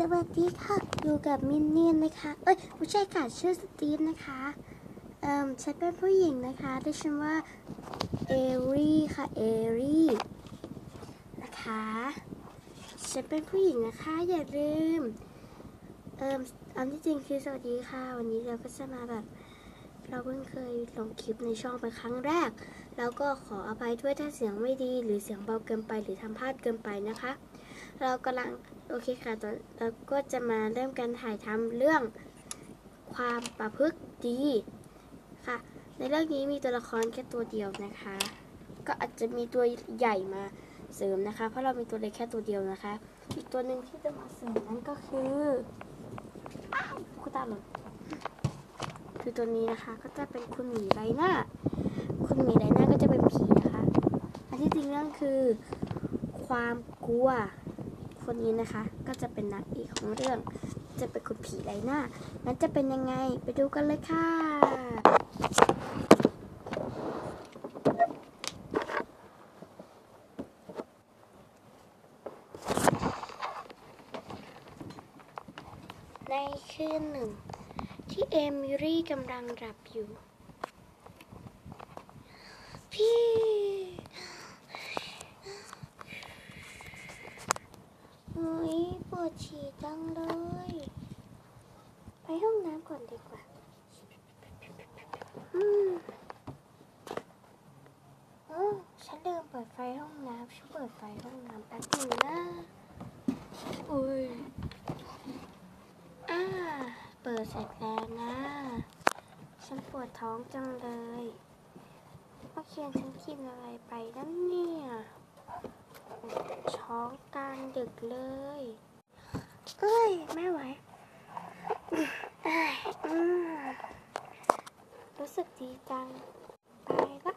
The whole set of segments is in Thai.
สวัสดีค่ะ อยู่กับมินเนี่ยนนะคะ เอ้ยไม่ใช่ค่ะชื่อสตีฟนะคะ เอ่อฉันเป็นผู้หญิงนะคะได้ชื่อว่าเอรี่ค่ะเอรี่นะคะฉันเป็นผู้หญิงนะคะ อย่าลืม เอ่ออันที่จริงคือสวัสดีค่ะ วันนี้เราก็จะมาแบบ เราเพิ่งเคยลงคลิปในช่องเป็นครั้งแรก แล้วก็ขออภัยด้วยถ้าเสียงไม่ดี หรือเสียงเบาเกินไปหรือทำพลาดเกินไปนะคะ เรากำลังโอเคค่ะตอนเราก็จะมาเริ่มการถ่ายทำเรื่องความประพฤติดีค่ะ ในเรื่องนี้มีตัวละครแค่ตัวเดียวนะคะ ก็อาจจะมีตัวใหญ่มาเสริมนะคะ เพราะเรามีตัวเล็กแค่ตัวเดียวนะคะ อีกตัวหนึ่งที่จะมาเสริมนั้นก็คืออ้าวคุณตาหล่นคือตัวนี้นะคะ ก็จะเป็นคุณหมีไรหน้า คุณหมีไรหน้าก็จะเป็นผีนะคะ อันที่จริงเรื่องคือ ความกลัว คนนี้นะคะ ก็จะเป็นนางเอกของเรื่อง จะเป็นคุณผีไรหน้างั้นจะเป็นยังไงไปดูกันเลยค่ะ ในคืนหนึ่ง ที่เอมิรี่กำลังหลับอยู่ พี่ เฮ้ยปวดฉี่จังเลย ไปห้องน้ำ ก่อนดีกว่าอืมออฉันลืมเปิดไฟห้องน้ำฉันเปิดไฟห้องน้ำแป๊บหนึงนะอุ้ยอ่าเปิดเสร็จแล้วนะ ฉันปวดท้องจังเลยเมื่อคืนฉันกินอะไรไปนั่นเนี่ยช้องกลางดึกเลย เอ้ย ไม่ไหว รู้สึกดีจัง ไปละ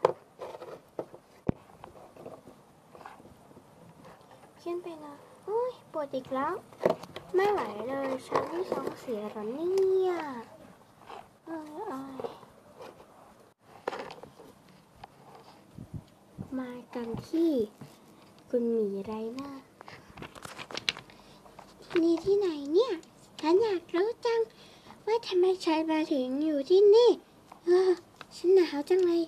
ขึ้นไปนะโอ้ยปวดอีกแล้ว ไม่ไหวเลยฉันที่ท้องเสียหรอเนี่ยเอ้ยเอ้ยมากันที่คุณหมีไรหน้านี่ที่ไหนเนี่ย ฉันอยากรู้จัง ว่าทำไมฉันมาถึงอยู่ที่นี่เออฉันหนาวจังเลย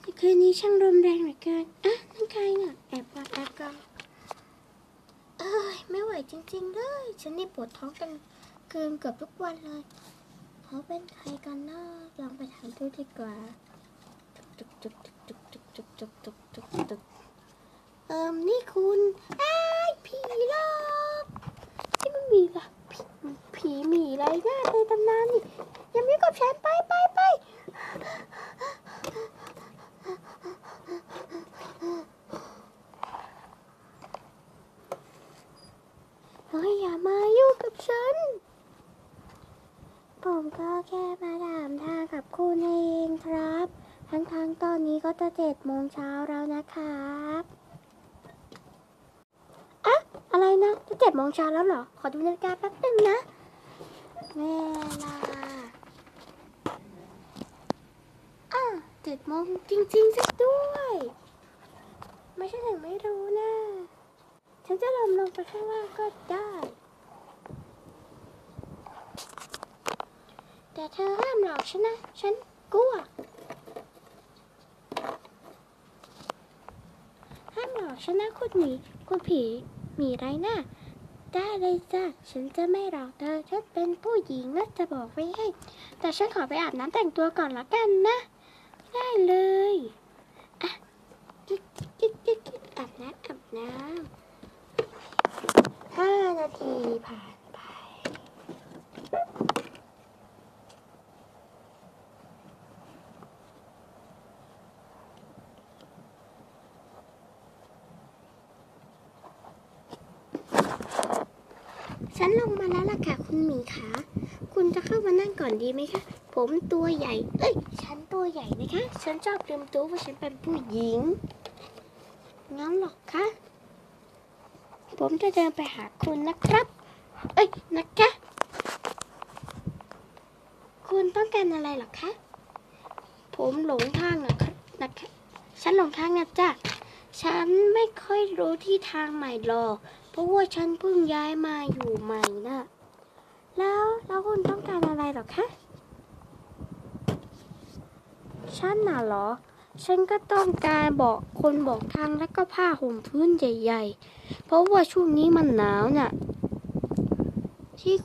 แต่คืนนี้ช่างลมแรงเหลือเกินอะนั่นใครน่ะแอบมาแอบกันเอ้ยไม่ไหวจริงๆเลยฉันนี่ปวดท้องกันเกินเกือบทุกวันเลยเขาเป็นใครกันนะลองไปถามดูดีกว่าจุกจุกจุกจุกจุกจุกจุกจุกจุกจุกเอิมนี่คุณอ้ายผีหลอกที่มันมีละผีีหมีไรหน้าในตำนานนี่อย่ามายุ่งกับฉันไปไปไปเฮ้ยอย่ามายุ่งกับฉัน ผมก็แค่มาถามทางกับคุณเองครับ ทั้งๆตอนนี้ก็จะเจ็ดโมงเช้าแล้วนะครับอะอะไรนะจะเจ็ดโมงเช้าแล้วเหรอ ขอดูนาฬิกาแป๊บหนึงนะ เวลาอะเจ็ดโมงจริงๆสักด้วย ไม่ใช่ถึงไม่รู้นะ ฉันจะลงลงไปข้างล่างก็ได้ แต่เธอห้ามหลอกฉันนะ ฉันกลัว ห้ามหลอกฉันนะคุณหมีคุณผีหมีไรหน้า ได้เลยจ้ะฉันจะไม่หลอกเธอฉันเป็นผู้หญิงนะจะบอกไว้ให้ แต่ฉันขอไปอาบน้ำแต่งตัวก่อนละกันนะ ได้เลยอะกิ๊กกิ๊กกิ๊กอาบน้ำอาบน้ำห้านาทีผ่านไป ฉันลงมาแล้วล่ะค่ะคุณหมีคะคุณจะเข้ามานั่งก่ อนดีไหมคะ ผมตัวใหญ่ เอ้ย ฉันตัวใหญ่นะคะ ฉันชอบลืมตัวว่าฉันเป็นผู้หญิง งั้นหรอกคะ ผมจะเดินไปหาคุณนะครับ เอ้ย นะคะ คุณต้องการอะไรหรอคะ ผมหลงทางนะคะนะคะ ฉันหลงทางนะจ๊ะฉันไม่ค่อยรู้ที่ทางใหม่หรอกผราะว่าฉันเพิ่งย้ายมาอยู่ใหม่น่ะ แล้วแล้วคุณต้องการอะไรหรอคะ ฉันน่ะเหรอ ฉันก็ต้องการบอกคนบอกทางแล้วก็ผ้าห่มพื้นใหญ่ ๆ เพราะว่าช่วงนี้มันหนาวน่ะ ที่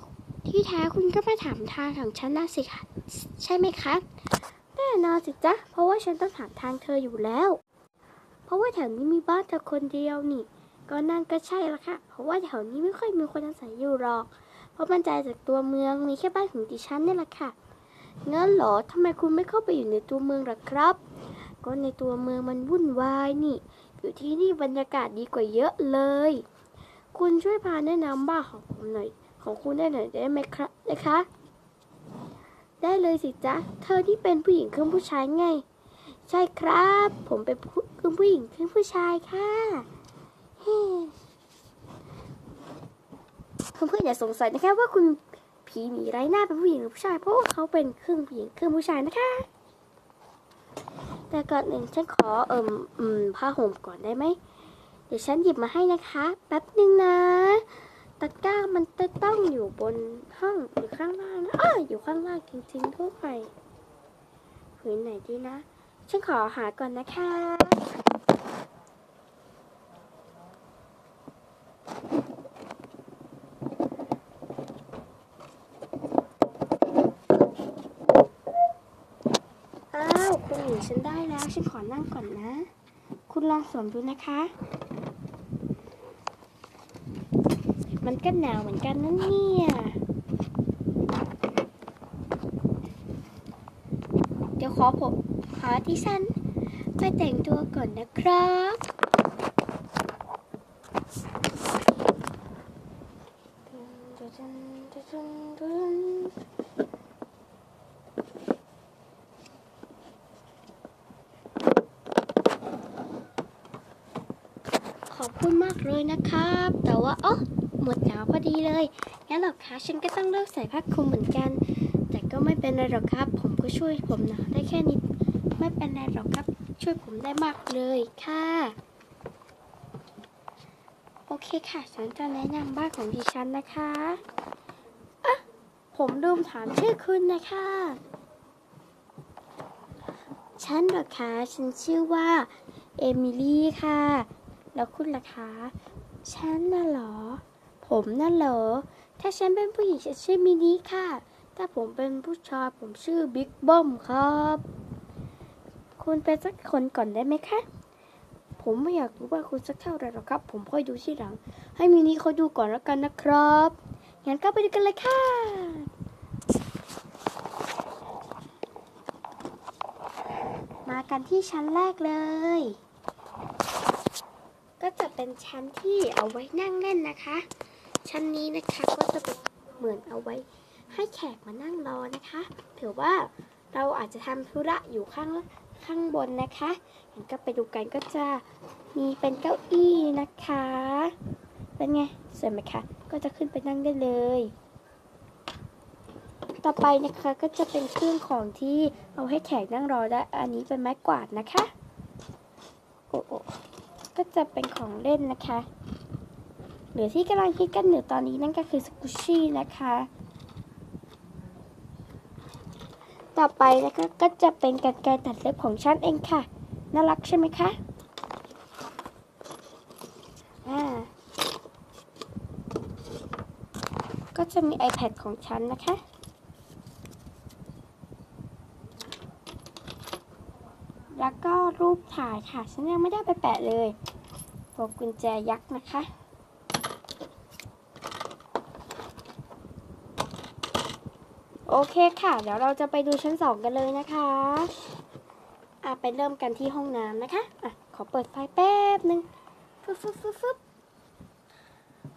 ที่แท้คุณก็มาถามทางของฉันนะสิคะใช่ไหมคะแน่นอนสิจ๊ะ เพราะว่าฉันต้องถามทางเธออยู่แล้ว เพราะว่าแถวนี้มีบ้านเธอคนเดียวนี่ ก็นั่นก็ใช่ละค่ะ เพราะว่าแถวนี้ไม่ค่อยมีคนอาศัยอยู่หรอก เพราะมันใจจากตัวเมืองมีแค่บ้านของดิฉันนี่แหละค่ะงั้นเหรอทำไมคุณไม่เข้าไปอยู่ในตัวเมืองล่ะครับ ก็ในตัวเมืองมันวุ่นวายนี่ อยู่ที่นี่บรรยากาศดีกว่าเยอะเลย คุณช่วยพาแนะนำบ้านของผมหน่อย ของคุณได้หน่อยได้ไหมครับนะคะ ได้เลยสิจ๊ะ เธอที่เป็นผู้หญิงครึ่งผู้ชายไง ใช่ครับ ผมเป็นผู้ครึ่งผู้หญิงครึ่งผู้ชายค่ะเฮ้ เพื่อนๆอย่าสงสัยนะคะว่าคุณผีหมีไร้หน้าเป็นผู้หญิงหรือผู้ชาย เพราะว่าเขาเป็นครึ่งผู้หญิงครึ่งผู้ชายนะคะ แต่ก่อนหนึ่งฉันขอเอิ่มอืมผ้าห่มก่อนได้ไหมเดี๋ยวฉันหยิบมาให้นะคะแป๊บหนึ่งนะตะกร้ามันจะต้องอยู่บนห้องหรือข้างล่างนะอ้ออยู่ข้างล่างจริงๆทั่วไปผืนไหนดีนะ ฉันขอหาก่อนนะคะ อ้าวคุณหญิงฉันได้แล้ว ฉันขอนั่งก่อนนะ คุณลองสวมดูนะคะ มันก็หนาวเหมือนกันนั่นเนี่ย เดี๋ยวขอผมขอที่ฉันไปแต่งตัวก่อนนะครับขอบ คุณมากเลยนะครับ แต่ว่าอ๋อหมดหนาวพอดีเลยงั้นหรอคะฉันก็ต้องเลิกใส่ผ้าคลุมเหมือนกัน แต่ก็ไม่เป็นไรหรอกครับ ผมก็ช่วยผมหนาวได้แค่นิดไม่เป็นไรหรอกครับ ช่วยผมได้มากเลยค่ะโอเคค่ะ ฉันจะแนะนำบ้านของดิฉันนะคะอะผมลืมถามชื่อคุณนะคะ ฉันหรอคะ ฉันชื่อว่า เอมิลี่ค่ะ แล้วคุณล่ะคะ ฉันน่ะเหรอ ผมน่ะเหรอ ถ้าฉันเป็นผู้หญิงฉันชื่อมินิค่ะ ถ้าผมเป็นผู้ชายผมชื่อบิ๊กบอมครับ คุณเป็นสักคนก่อนได้ไหมคะ ผมไม่อยากรู้ว่าคุณสักเท่าไรหรอกครับ ผมค่อยดูที่หลัง ให้มินิเขาดูก่อนแล้วกันนะครับ งั้นก็ไปดูกันเลยค่ะมากันที่ชั้นแรกเลย เป็นชั้นที่เอาไว้นั่งเล่นนะคะ ชั้นนี้นะคะก็จะเป็นเหมือนเอาไว้ให้แขกมานั่งรอนะคะเผื่อว่าเราอาจจะทำธุระอยู่ข้างข้างบนนะคะงั้นก็ไปดูกันก็จะมีเป็นเก้าอี้นะคะ เป็นไงสวยไหมคะ ก็จะขึ้นไปนั่งได้เลย ต่อไปนะคะก็จะเป็นเครื่องของที่เอาให้แขกนั่งรอได้ อันนี้เป็นไม้กวาดนะคะ โอ้โอ้ ก็จะเป็นของเล่นนะคะ หรือที่กำลังคิดกันอยู่ตอนนี้นั่นก็คือสกุชชี่นะคะ ต่อไปนะคะก็จะเป็นกรรไกรตัดเล็บของฉันเองค่ะ น่ารักใช่ไหมคะอ่าก็จะมี iPad ของฉันนะคะ แล้วก็รู ปถ่ายค่ะ ฉันยังไม่ได้ไปแปะเลยพวกกุญแจยักษ์นะคะ โอเคค่ะ เดี๋ยวเราจะไปดูชั้นสองกันเลยนะคะอะไปเริ่มกันที่ห้องน้ำนะคะอะขอเปิดไฟแป๊บนึงฟึบฟึบฟึบฟึบ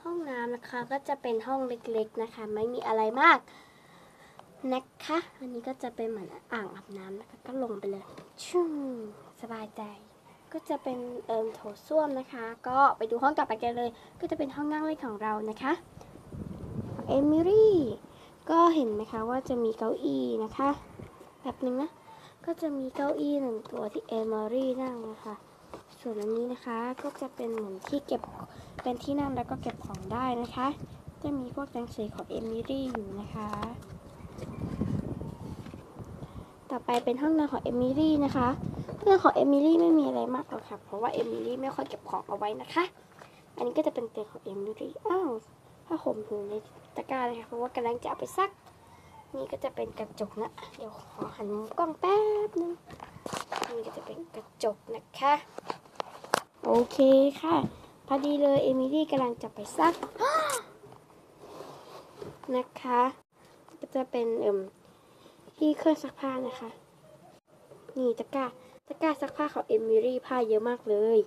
ห้องน้ำนะคะก็จะเป็นห้องเล็กๆนะคะ ไม่มีอะไรมากนะคะ อันนี้ก็จะเป็นเหมือนอ่างอาบน้ำนะคะ ก็ลงไปเลยชุ่ม สบายใจ ก็จะเป็นเอิมโถส้วมนะคะ ก็ไปดูห้องต่อไปกันเลย ก็จะเป็นห้องนั่งเล่นของเรานะคะเอมิลี่ก็เห็นไหมคะว่าจะมีเก้าอี้นะคะแบบนึงนะก็จะมีเก้าอี้หนึ่งตัวที่เอมิลี่นั่งนะคะส่วนอันนี้นะคะก็จะเป็นเหมือนที่เก็บเป็นที่นั่งแล้วก็เก็บของได้นะคะ จะมีพวกหนังสือของเอมิลี่อยู่นะคะ ต่อไปเป็นห้องนอนของเอมิลี่นะคะห้องนอนของเอมิลี่ไม่มีอะไรมากหรอกค่ะ เพราะว่าเอมิลี่ไม่ค่อยเก็บของเอาไว้นะคะ อันนี้ก็จะเป็นเตียงของเอมิลี่ อ้าวผ้าห่มอยู่ในตะกร้าเลยค่ะเพราะว่ากำลังจะเอาไปซัก นี่ก็จะเป็นกระจกนะ เดี๋ยวขอหันมุมกล้องแป๊บนึง นี่ก็จะเป็นกระจกนะคะ โอเคค่ะ พอดีเลยเอมิลี่กำลังจะไปซักนะคะ ก็จะเป็นเอ่ม ที่เครื่องซักผ้านะคะ นี่ตะกร้าตะกร้าซักผ้าของเอมิลี่ผ้าเยอะมากเลย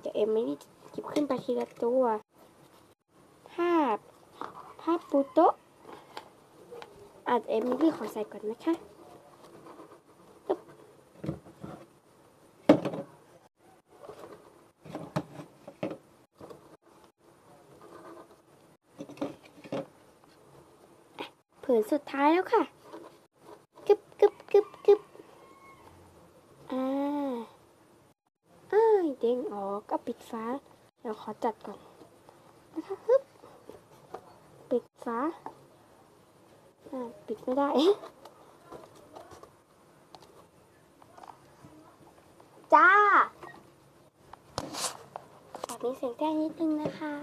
เดี๋ยวเอมิลี่หยิบขึ้นไปทีละตัวผ้าผ้าปูโต๊ะอาจเอมิลี่ขอใส่ก่อนนะคะผืนสุดท้ายแล้วค่ะ กึบกึบกึบกึบอ่า เอ้ยเด้งออกก็ปิดฟ้าเดี๋ยวขอจัดก่อนนะคะฮึบปิดฝาอ่าปิดไม่ได้จ้าแบบมีเสียงแจ้งนิดนึงนะคะ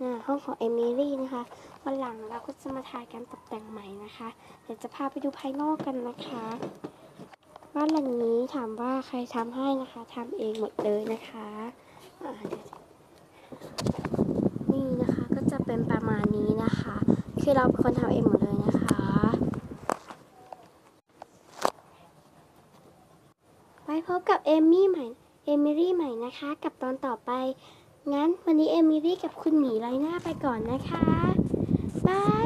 น่าห้องของเอมิลี่นะคะ วันหลังเราก็จะมาถ่ายการตกแต่งใหม่นะคะ เดี๋ยวจะพาไปดูภายนอกกันนะคะ บ้านหลังนี้ถามว่าใครทำให้นะคะทำเองหมดเลยนะคะนี่นะคะก็จะเป็นประมาณนี้นะคะ คือเราเป็นคนทำเองหมดเลยนะคะไว้พบกับเอมมี่ใหม่เอมิลี่ใหม่นะคะ กับตอนต่อไป งั้นวันนี้เอมิลี่กับคุณหมีไลหน้าไปก่อนนะคะ บาย